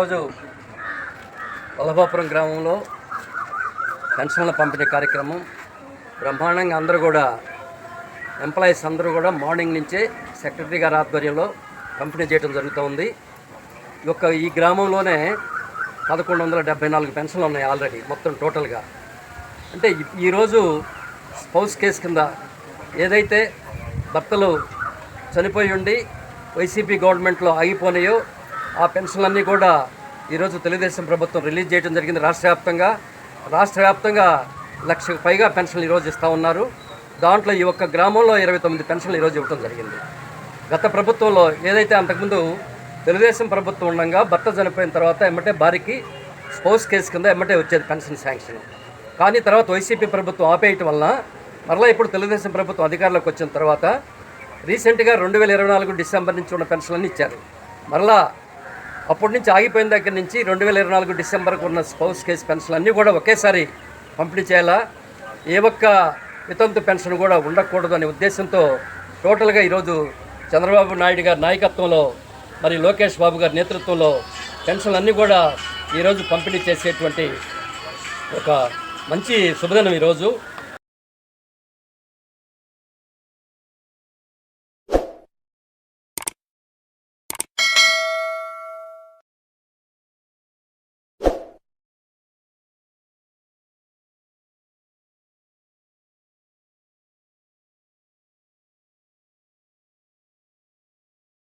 ఈరోజు వల్లభాపురం గ్రామంలో పెన్షన్ల పంపిణీ కార్యక్రమం. బ్రహ్మాండంగా అందరూ కూడా ఎంప్లాయీస్ అందరూ కూడా మార్నింగ్ నుంచే సెక్రటరీ గారి ఆధ్వర్యంలో పంపిణీ చేయడం జరుగుతూ ఉంది. ఈ యొక్క ఈ గ్రామంలోనే పదకొండు వందల డెబ్బై నాలుగు పెన్షన్లు ఉన్నాయి ఆల్రెడీ మొత్తం టోటల్గా. అంటే ఈరోజు స్పౌస్ కేసు కింద ఏదైతే భర్తలు చనిపోయి ఉండి వైసీపీ గవర్నమెంట్లో ఆగిపోయినాయో ఆ పెన్షన్లన్నీ కూడా ఈరోజు తెలుగుదేశం ప్రభుత్వం రిలీజ్ చేయడం జరిగింది రాష్ట్ర వ్యాప్తంగా. రాష్ట్ర వ్యాప్తంగా లక్షకు పైగా పెన్షన్లు ఈరోజు ఇస్తూ ఉన్నారు. దాంట్లో ఈ ఒక్క గ్రామంలో ఇరవై తొమ్మిది పెన్షన్లు ఈరోజు ఇవ్వడం జరిగింది. గత ప్రభుత్వంలో ఏదైతే అంతకుముందు తెలుగుదేశం ప్రభుత్వం ఉండగా భర్త చనిపోయిన తర్వాత ఎమ్మటే భార్యకి స్పోర్ట్స్ కేసు కింద ఎమ్మటే వచ్చేది పెన్షన్ శాంక్షన్. కానీ తర్వాత వైసీపీ ప్రభుత్వం ఆపేయటం వలన మరలా ఇప్పుడు తెలుగుదేశం ప్రభుత్వం అధికారంలోకి వచ్చిన తర్వాత రీసెంట్గా రెండు వేల ఇరవై నాలుగు డిసెంబర్ నుంచి ఉన్న పెన్షన్లన్నీ ఇచ్చారు. మరలా అప్పటి నుంచి ఆగిపోయిన దగ్గర నుంచి రెండు వేల ఇరవై నాలుగు డిసెంబర్కు ఉన్న స్పౌస్ కేసు పెన్షన్లు అన్నీ కూడా ఒకేసారి పంపిణీ చేయాలా? ఏ ఒక్క వితంతు పెన్షన్ కూడా ఉండకూడదు అనే ఉద్దేశంతో టోటల్గా ఈరోజు చంద్రబాబు నాయుడు గారి నాయకత్వంలో మరి లోకేష్ బాబు గారి నేతృత్వంలో పెన్షన్లు అన్నీ కూడా ఈరోజు పంపిణీ చేసేటువంటి ఒక మంచి శుభదినం ఈరోజు.